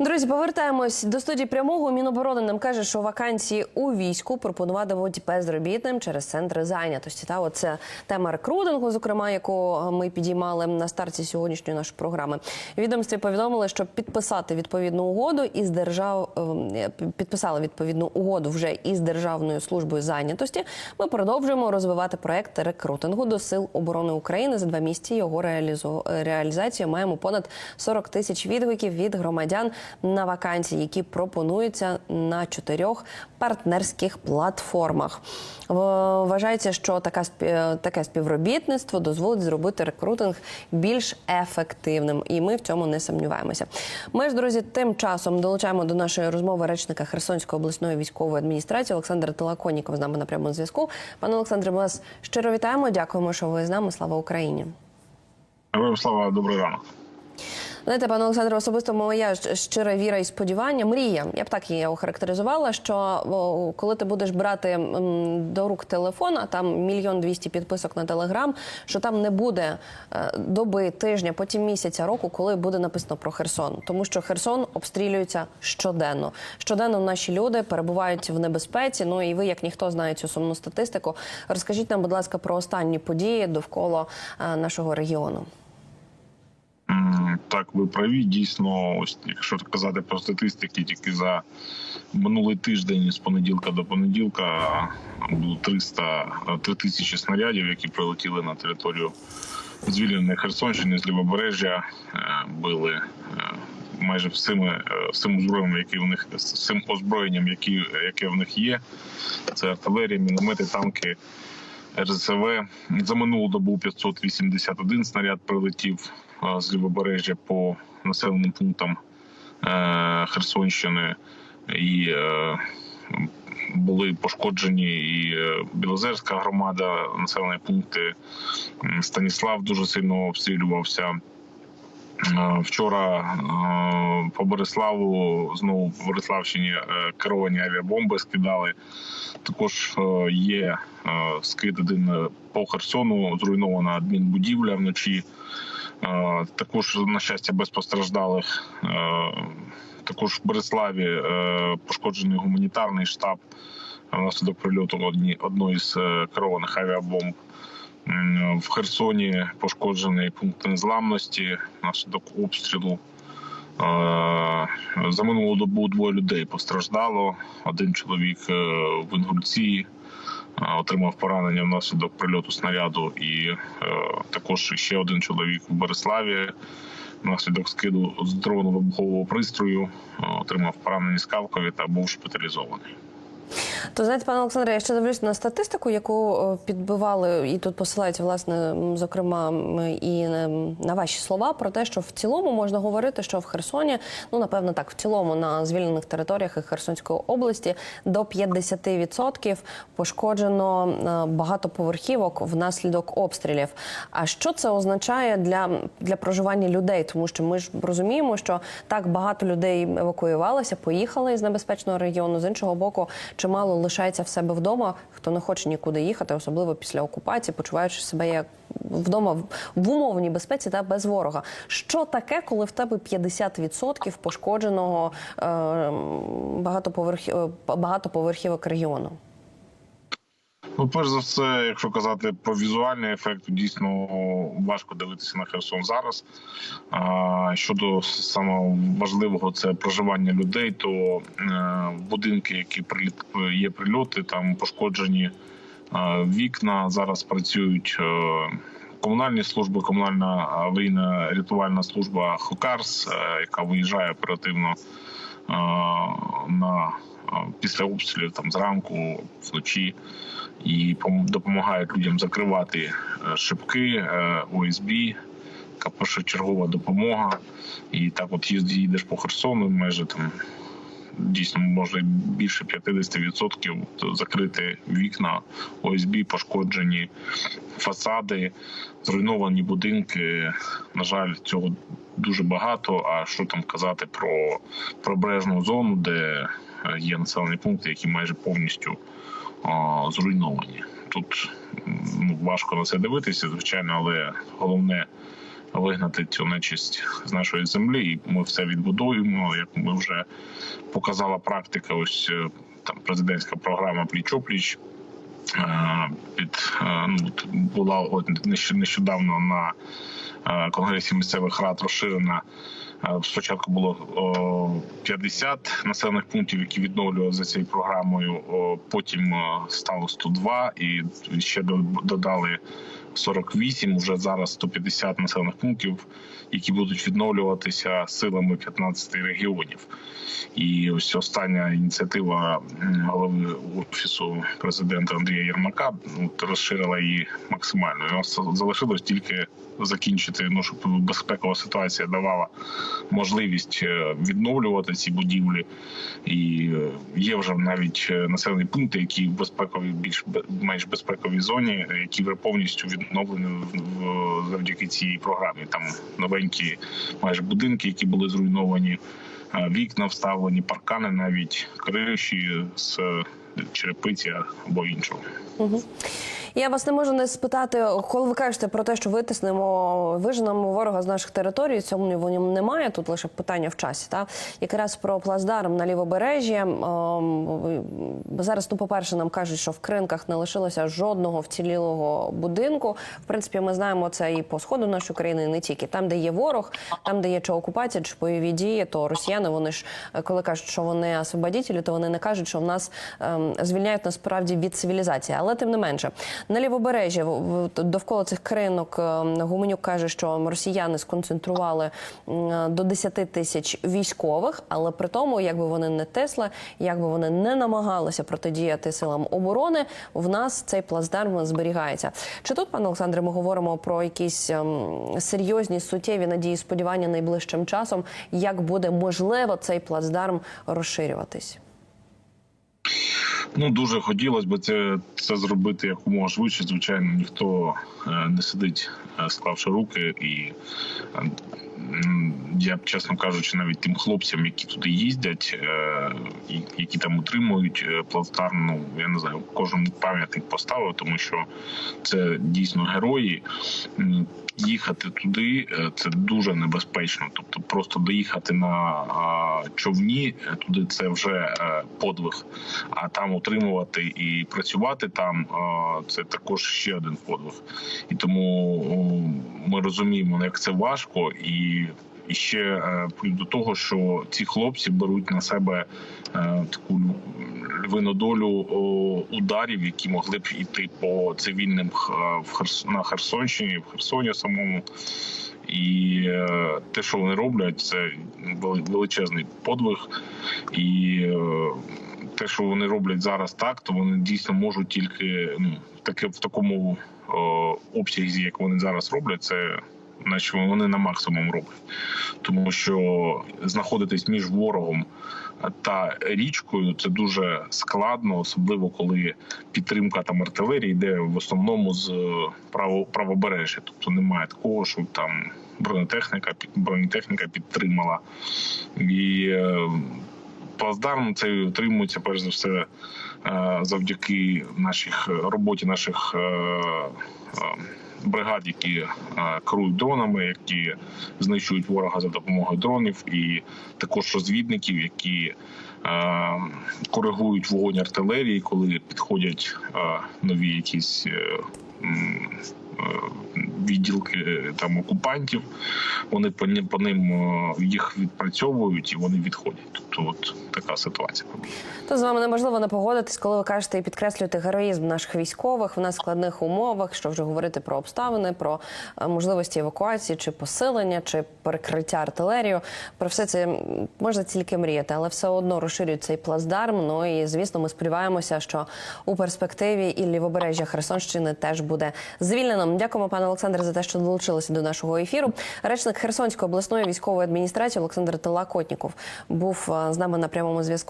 Друзі, повертаємось до студії прямого. Міноборони нам каже, що вакансії у війську пропонуватимуть безробітним через центри зайнятості. Та оце тема рекрутингу, зокрема, яку ми підіймали на старті сьогоднішньої нашої програми. Відомстві повідомили, що підписати відповідну угоду із держав е, підписали відповідну угоду вже із державною службою зайнятості. Ми продовжуємо розвивати проект рекрутингу до сил оборони України. За два місяці його реалізацію маємо понад 40 тисяч відгуків від громадян на вакансії, які пропонуються на чотирьох партнерських платформах. Вважається, що така таке співробітництво дозволить зробити рекрутинг більш ефективним, і ми в цьому не сумніваємося. Ми ж, друзі, тим часом долучаємо до нашої розмови речника Херсонської обласної військової адміністрації Олександр Телаконіков з нами на прямому зв'язку. Пане Олександре, ми вас щиро вітаємо. Дякуємо, що ви з нами. Слава Україні. Героям слава, добрий ранок. Знаєте, пане Олександре, особисто моя щира віра і сподівання, мрія. Я б так її охарактеризувала. Що коли ти будеш брати до рук телефон, а там мільйон двісті підписок на телеграм, що там не буде е, доби, тижня, потім місяця, року, коли буде написано про Херсон, тому що Херсон обстрілюється щоденно. Щоденно наші люди перебувають в небезпеці. Ну і ви, як ніхто, знаєте цю сумну статистику. Розкажіть нам, будь ласка, про останні події довкола е, нашого регіону. Так, ви праві. Дійсно, ось якщо казати про статистики, тільки за минулий тиждень з понеділка до понеділка було 300 3 тисячі снарядів, які прилетіли на територію звільненої Херсонщини з лівобережжя, е, били е, майже всіми е, всім озброєнням, які в них всім озброєнням, які яке в них є. Це артилерія, міномети, танки. РСВ. За минулу добу 581 снаряд прилетів е, з лівобережжя по населеним пунктам е, Херсонщини. І е, були пошкоджені і е, Білозерська громада, населені пункти. Станіслав дуже сильно обстрілювався. Е, Вчора е, по Бориславу знову в Бориславщині е, керовані авіабомби скидали. Також є скид один по Херсону, зруйнована адмінбудівля вночі. Також, на щастя, без постраждалих. Також в Бориславі пошкоджений гуманітарний штаб внаслідок прильоту одні, одної з керованих авіабомб. В Херсоні пошкоджений пункт незламності внаслідок обстрілу. Е, За минулу добу двоє людей постраждало. Один чоловік е, в Інгульці е, отримав поранення внаслідок прильоту снаряду, і також ще один чоловік в Бориславі внаслідок скиду з дрону вибухового пристрою отримав поранення скалкові та був шпиталізований. То знаєте, пане Олександре, я ще дивлюсь на статистику, яку е, підбивали, і тут посилається власне, зокрема, і на- ваші слова про те, що в цілому можна говорити, що в Херсоні, ну напевно, так, в цілому на звільнених територіях Херсонської області до 50% пошкоджено е, багатоповерхівок внаслідок обстрілів. А що це означає для, для проживання людей? Тому що ми ж розуміємо, що так багато людей евакуювалося, поїхали із небезпечного регіону. З іншого боку, чимало лишається в себе вдома, хто не хоче нікуди їхати, особливо після окупації, почуваючи себе як вдома в- умовній безпеці та без ворога. Що таке, коли в тебе 50% пошкодженого е, багатоповерхівок регіону? Ну, перш за все, якщо казати про візуальний ефект, дійсно важко дивитися на Херсон зараз. А щодо самого важливого, це проживання людей, то е, будинки, які приліт є прильоти, там пошкоджені е, вікна. Зараз працюють. е, Комунальні служби, комунальна аварійна рятувальна служба Хокарс, яка виїжджає оперативно на після обстрілів там зранку, вночі і пом- допомагають людям закривати е, шибки, е, ОСБ, Така першочергова допомога. І так, от їздиш по Херсону, майже там дійсно може більше 50% закрити вікна, ОСБ, пошкоджені фасади, зруйновані будинки. На жаль, цього дуже багато. А що там казати про прибережну зону, де е, є населені пункти, які майже повністю а, зруйновані. Тут ну, важко на це дивитися, звичайно, але головне вигнати цю нечисть з нашої землі, і ми все відбудуємо. Як ми вже показала практика, ось е, там президентська програма пліч-опліч. Е, Під е, ну була нещодавно на е, конгресі місцевих рад розширена. Спочатку було о, 50 населених пунктів, які відновлювали за цією програмою. Потім стало 102 і ще до- додали 48, Уже зараз 150 населених пунктів, які будуть відновлюватися силами 15 регіонів. І ось остання ініціатива голови офісу президента Андрія Єрмака ну, розширила її максимально. Ось залишилось тільки закінчити, ну щоб безпекова ситуація давала можливість е, відновлювати ці будівлі. І е, є вже навіть е, населені пункти, які в безпековій більш менш безпековій зоні, які вже повністю відновлені завдяки цій програмі. Там новенькі майже будинки, які були зруйновані, вікна вставлені, паркани, навіть криші з черепиці або іншого. Я вас не можу не спитати, коли ви кажете про те, що витиснемо, виженемо ворога з наших територій, цьому в ньому немає. Тут лише питання в часі. Та якраз про плацдарм на лівобережжі. Ем, зараз, ну, по-перше, нам кажуть, що в кринках не лишилося жодного вцілілого будинку. В принципі, ми знаємо це і по сходу нашої країни, і не тільки там, де є ворог, там, де є чи окупація, чи бойові дії, то росіяни вони ж е, коли кажуть, що вони освободітелі, то вони не кажуть, що в нас ем, звільняють насправді від цивілізації. Але тим не менше, на лівобережжі довкола цих кринок ем, Гуменюк каже, що росіяни сконцентрували до 10 тисяч військових, але при тому, якби вони не тесли, якби вони не намагалися протидіяти силам оборони, в нас цей плацдарм зберігається. Чи тут, пане Олександре, ми говоримо про якісь ем, серйозні суттєві надії, сподівання найближчим часом, як буде можливо цей плацдарм розширюватись? Ну дуже хотілося б це, це зробити якомога швидше. Звичайно, ніхто е, не сидить, е, склавши руки, і е, я б чесно кажучи, навіть тим хлопцям, які туди їздять, е, які там утримують е, плацдарм, ну я не знаю, кожен пам'ятник поставив, тому що це дійсно герої. Їхати туди е, це дуже небезпечно. Тобто, просто доїхати на човні туди це вже подвиг. А там утримувати і працювати там це також ще один подвиг. І тому ми розуміємо, як це важко і. І ще е, плюс до того, що ці хлопці беруть на себе е, таку львину долю ударів, які могли б йти по цивільним е, на Херсонщині, в Херсоні самому. І те, що вони роблять, це величезний подвиг. І те, що вони роблять зараз так, то вони дійсно можуть тільки ну, таке в такому обсязі, як вони зараз роблять, це наче вони на максимум роблять. Тому що знаходитись між ворогом та річкою це дуже складно, особливо коли підтримка там артилерії йде в основному з право, правобережжя. Тобто немає такого, що там бронетехніка бронетехніка підтримала. І е, плацдарм цей утримується перш за все е, завдяки наших роботі наших е, е, бригад, які е, керують дронами, які знищують ворога за допомогою дронів, і також розвідників, які е, коригують вогонь артилерії, коли підходять е, нові якісь. Відділки е, там окупантів, вони по ним по ним е, їх відпрацьовують і вони відходять. Тобто, от така ситуація. То з вами неможливо не погодитись, коли ви кажете і підкреслюєте героїзм наших військових в надскладних умовах, що вже говорити про обставини, про е, можливості евакуації чи посилення, чи перекриття артилерію. Про все це можна тільки мріяти, але все одно розширюють цей плацдарм. Ну і звісно, ми сподіваємося, що у перспективі і лівобережжя Херсонщини теж буде звільнено. Дякуємо, пане Олександре, за те, що долучилися до нашого ефіру. Речник Херсонської обласної військової адміністрації Олександр Телакотніков був е, з нами на прямому зв'язку.